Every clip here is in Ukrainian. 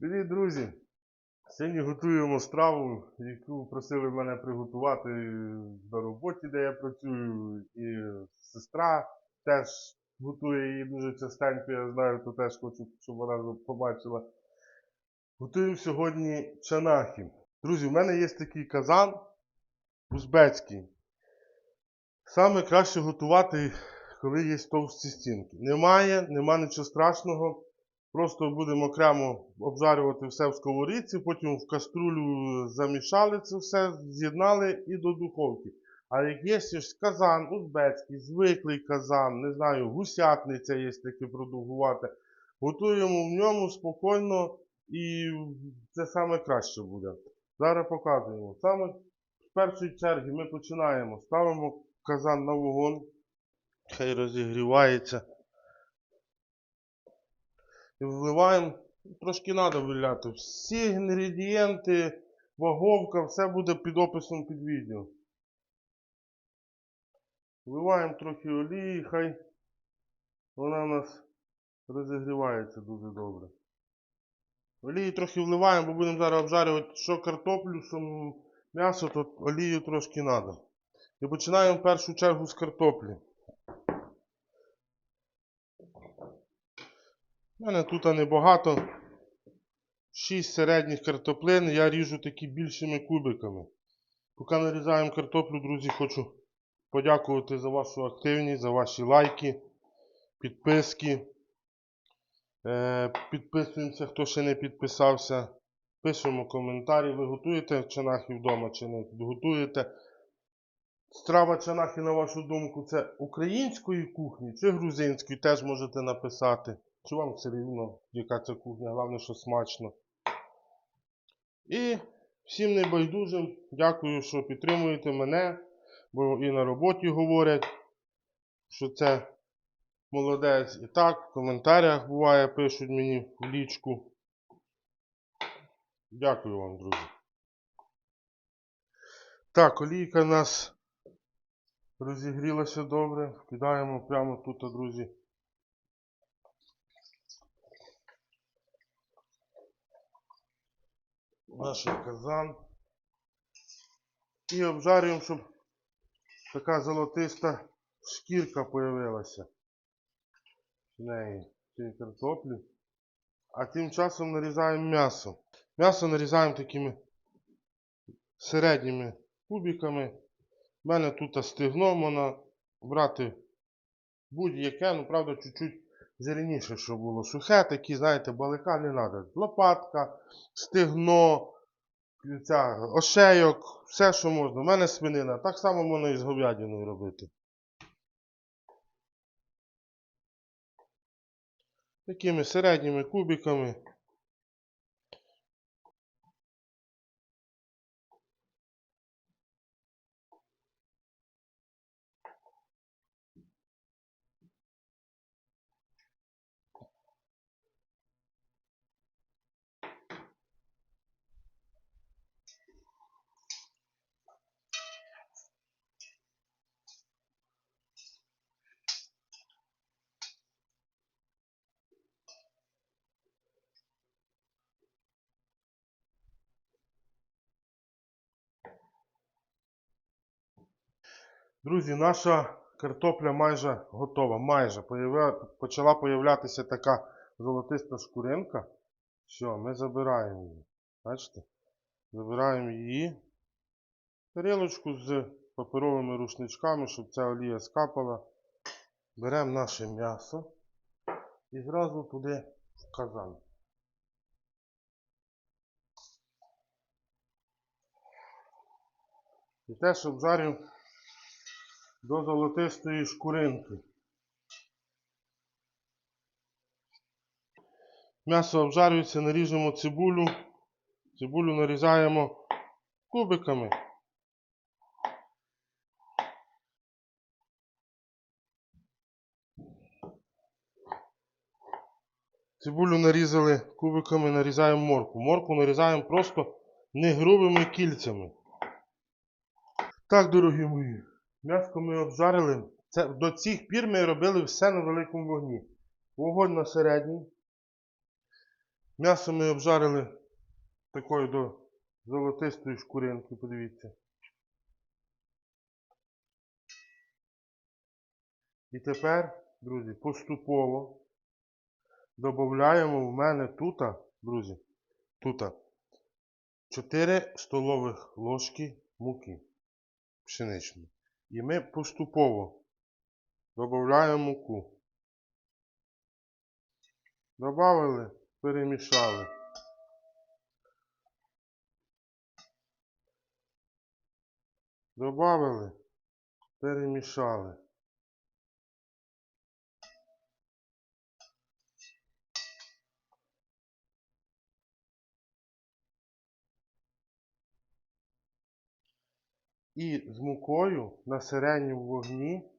Привіт, друзі! Сьогодні готуємо страву, яку просили мене приготувати на роботі, де я працюю. І сестра теж готує її дуже частенько, я знаю, то теж хочу, щоб вона побачила. Готуємо сьогодні чанахи. Друзі, в мене є такий казан узбецький. Саме краще готувати, коли є товсті стінки. Немає, нема нічого страшного. Просто будемо окремо обжарювати все в сковорідці, потім в каструлю замішали це все, з'єднали і до духовки. А як є ще ж казан узбецький, звиклий казан, не знаю, гусятниця є таке продовгувати, готуємо в ньому спокійно і це саме краще буде. Зараз показуємо. Саме з першої черги ми починаємо. Ставимо казан на вогонь, хай розігрівається. Вливаємо, трошки треба виляти. Всі інгредієнти, ваговка, все буде під описом під відео. Вливаємо трохи олії, хай вона у нас розігрівається дуже добре. Олії трохи вливаємо, бо будемо зараз обжарювати що картоплю, що м'ясо, то олію трошки треба. І починаємо в першу чергу з картоплі. У мене тут небагато. 6 середніх картоплин. Я ріжу такі більшими кубиками. Поки нарізаємо картоплю, друзі, хочу подякувати за вашу активність, за ваші лайки, підписки. Е, підписуємося, хто ще не підписався. Пишемо коментарі. Ви готуєте чанахи вдома чи не готуєте? Страва чанахи, на вашу думку, це української кухні чи грузинської, теж можете написати. Чи вам все рівно, яка це кухня, головне, що смачно. І всім небайдужим дякую, що підтримуєте мене, бо і на роботі говорять, що це молодець. І так, в коментарях буває, пишуть мені в лічку. Дякую вам, друзі. Так, олійка у нас розігрілася добре. Кидаємо прямо тут, друзі. Наш казан. І обжарюємо, щоб така золотиста шкірка появилася в неї цієї картоплі. А тим часом нарізаємо м'ясо. М'ясо нарізаємо такими середніми кубиками. У мене тут стегно можна брати будь-яке, ну правда, чуть-чуть зеленіше, щоб було. Сухе, такі, знаєте, балика не треба. Лопатка, стегно, ця, ошейок, все, що можна. У мене свинина. Так само можна і з говядиною робити. Такими середніми кубиками. Друзі, наша картопля майже готова. Майже почала появлятися така золотиста шкуринка. Все, ми забираємо її. Бачите? Забираємо її. Тарілочку з паперовими рушничками, щоб ця олія скапала. Беремо наше м'ясо і зразу туди в казан. І теж обжарюємо до золотистої шкуринки. М'ясо обжарюється, наріжемо цибулю. Цибулю нарізаємо кубиками. Цибулю нарізали кубиками, нарізаємо морку. Морку нарізаємо просто не грубими кільцями. Так, дорогі мої, м'яско ми обжарили. Це, до цих пір ми робили все на великому вогні. Вогонь на середній. М'ясо ми обжарили такою до золотистої шкуринки, подивіться. І тепер, друзі, поступово додаємо в мене тут, друзі, тут 4 столових ложки муки пшеничної. І ми поступово додаємо муку. Добавили, перемішали. Добавили, перемішали. І з мукою на середньому вогні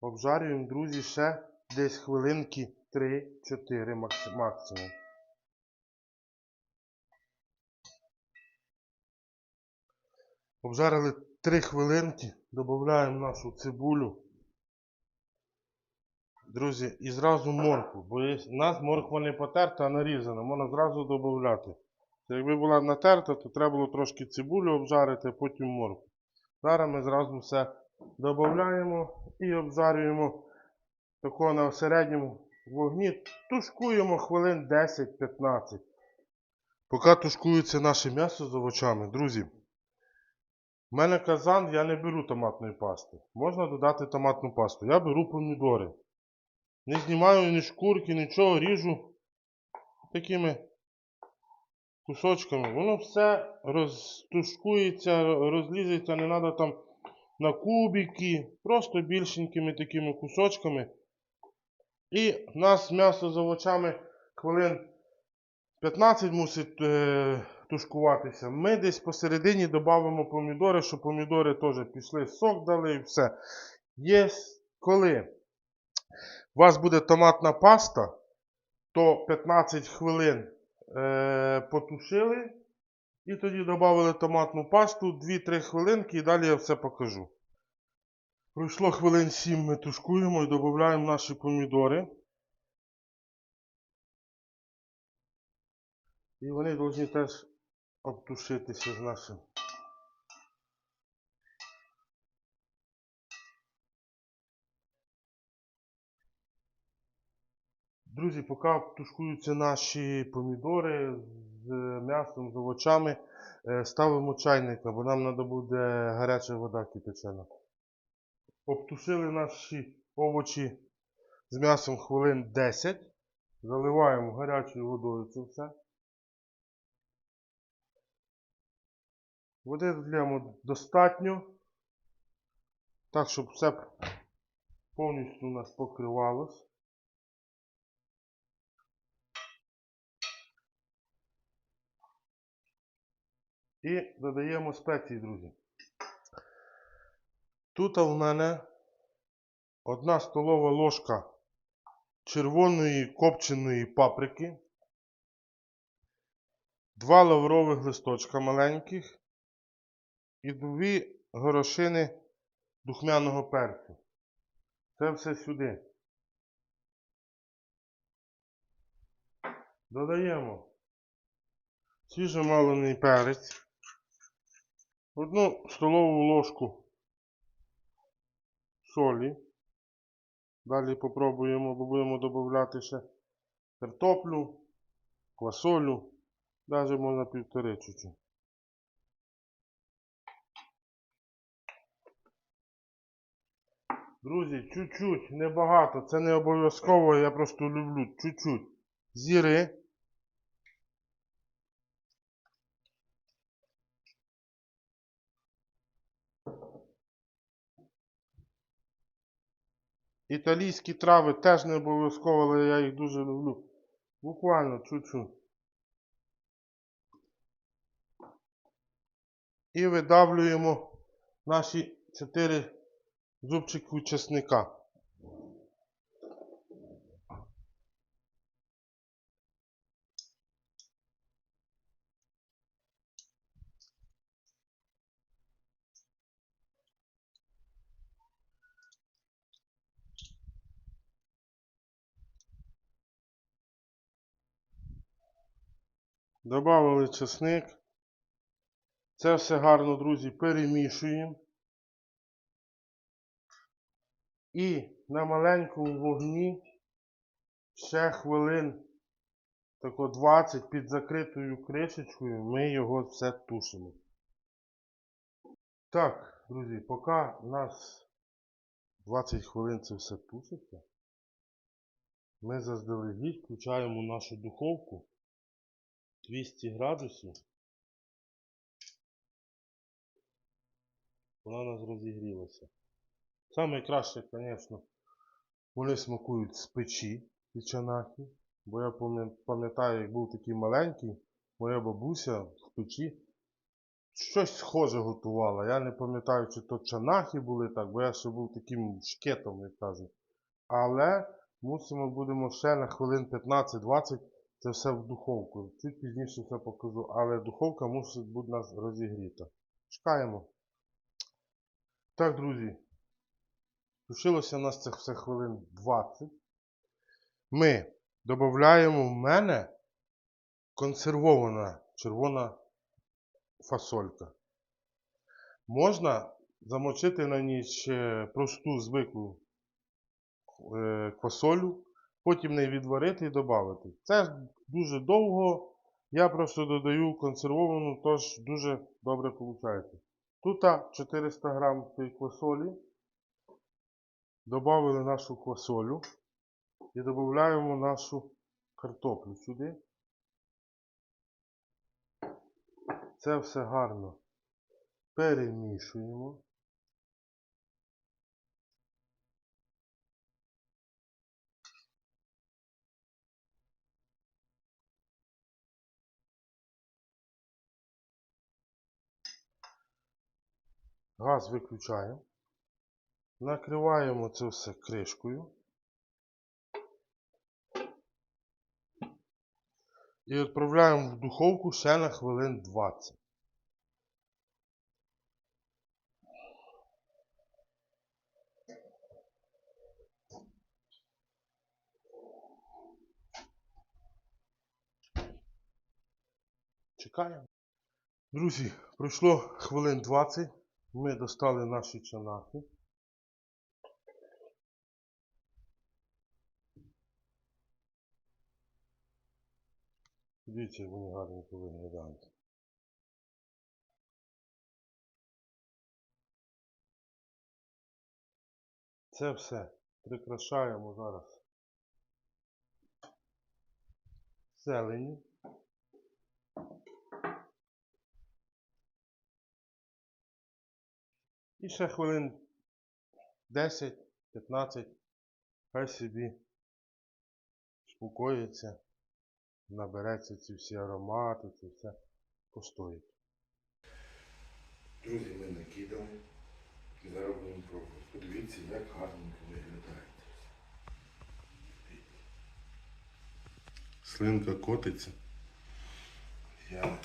обжарюємо, друзі, ще десь хвилинки 3-4 максимум. Обжарили 3 хвилинки, додаємо нашу цибулю. Друзі, і зразу моркву, бо у нас морква не потерта, а нарізана, можна зразу додати. Якби була натерта, то треба було трошки цибулю обжарити, а потім моркву. Зараз ми зразу все додаємо і обжарюємо такого на середньому вогні. Тушкуємо хвилин 10-15. Поки тушкується наше м'ясо з овочами, друзі. У мене казан, я не беру томатної пасти. Можна додати томатну пасту. Я беру помідори. Не знімаю ні шкурки, нічого, ріжу такими кусочками. Воно все розтушкується, розлізеться, не треба там на кубики, просто більшенькими такими кусочками. І в нас м'ясо з овочами хвилин 15 мусить е, тушкуватися. Ми десь посередині додамо помідори, щоб помідори теж пішли, сок дали і все. Є коли у вас буде томатна паста, то 15 хвилин потушили і тоді додали томатну пасту 2-3 хвилинки і далі я все покажу. Пройшло хвилин 7 ми тушкуємо і додаємо наші помідори. І вони повинні теж обтушитися з нашим. Друзі, поки тушкуються наші помідори з м'ясом, з овочами, е, ставимо чайник, бо нам треба буде гаряча вода кипячена. Обтушили наші овочі з м'ясом хвилин 10. Заливаємо гарячою водою це все. Води додаємо достатньо. Так, щоб все повністю у нас покривалось. І додаємо спеції, друзі. Тут у мене одна столова ложка червоної копченої паприки, два лаврових листочка маленьких і дві горошини духмяного перцю. Це все сюди. Додаємо свіжомалений перець, одну столову ложку солі. Далі попробуємо, бо будемо додати ще картоплю, квасолю, навіть можна півтори чуть-чуть. Друзі, чуть-чуть, небагато, це не обов'язково, я просто люблю чуть-чуть. Зіри. Італійські трави теж не обов'язково, але я їх дуже люблю. Буквально чуть-чуть. І видавлюємо наші 4 зубчики чесника. Добавили чесник. Це все гарно, друзі, перемішуємо. І на маленькому вогні ще хвилин тако 20 під закритою кришечкою ми його все тушимо. Так, друзі, поки у нас 20 хвилин це все тушиться, ми заздалегідь включаємо нашу духовку 200 градусів. Вона у нас розігрілася. Саме краще, звісно, вони смакують з печі ці чанахи. Бо я пам'ятаю, як був такий маленький, моя бабуся в печі щось схоже готувала. Я не пам'ятаю, чи то чанахи були так, бо я ще був таким шкетом, як кажуть. Але мусимо будемо ще на хвилин 15-20 це все в духовку. Чуть пізніше все покажу, але духовка мусить бути у нас розігріта. Чекаємо. Так, друзі. Тушилося у нас це все хвилин 20. Ми додаємо в мене консервована червона фасолька. Можна замочити на ніч просту звиклу е, квасолю, потім не відварити і додати. Це дуже довго. Я просто додаю консервовану, тож дуже добре виходить. Тут 400 грам цієї квасолі. Добавили нашу квасолю і додаємо нашу картоплю сюди. Це все гарно перемішуємо. Газ виключаємо. Накриваємо це все кришкою. І відправляємо в духовку ще на хвилин 20. Чекаємо. Друзі, пройшло хвилин 20. Ми достали наші чанахи. Дивіться, як вони гарненько виглядають. Це все прикрашаємо зараз зелені. І ще хвилин 10-15 хай собі спокоїться, набереться ці всі аромати, це все постоїть. Друзі, ми накидали і зараз будемо пробувати. Подивіться, як гарненько виглядає. Слинка котиться. Я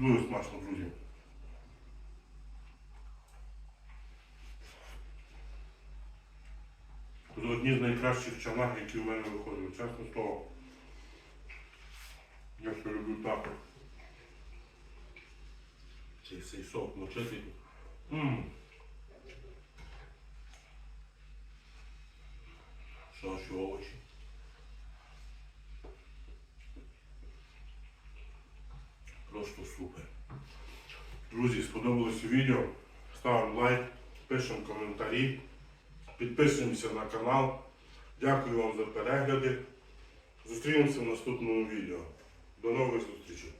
Дуже смачно, друзі. Це одні з найкращих чанах, які в мене виходили. Чесно слово. Я ще люблю так. Цей, цей сок мочити. Ммм. Що ще овочі. Просто супер. Друзі, сподобалося відео. Ставимо лайк, пишемо коментарі, підписуємося на канал. Дякую вам за перегляди. Зустрінемося в наступному відео. До нових зустрічей.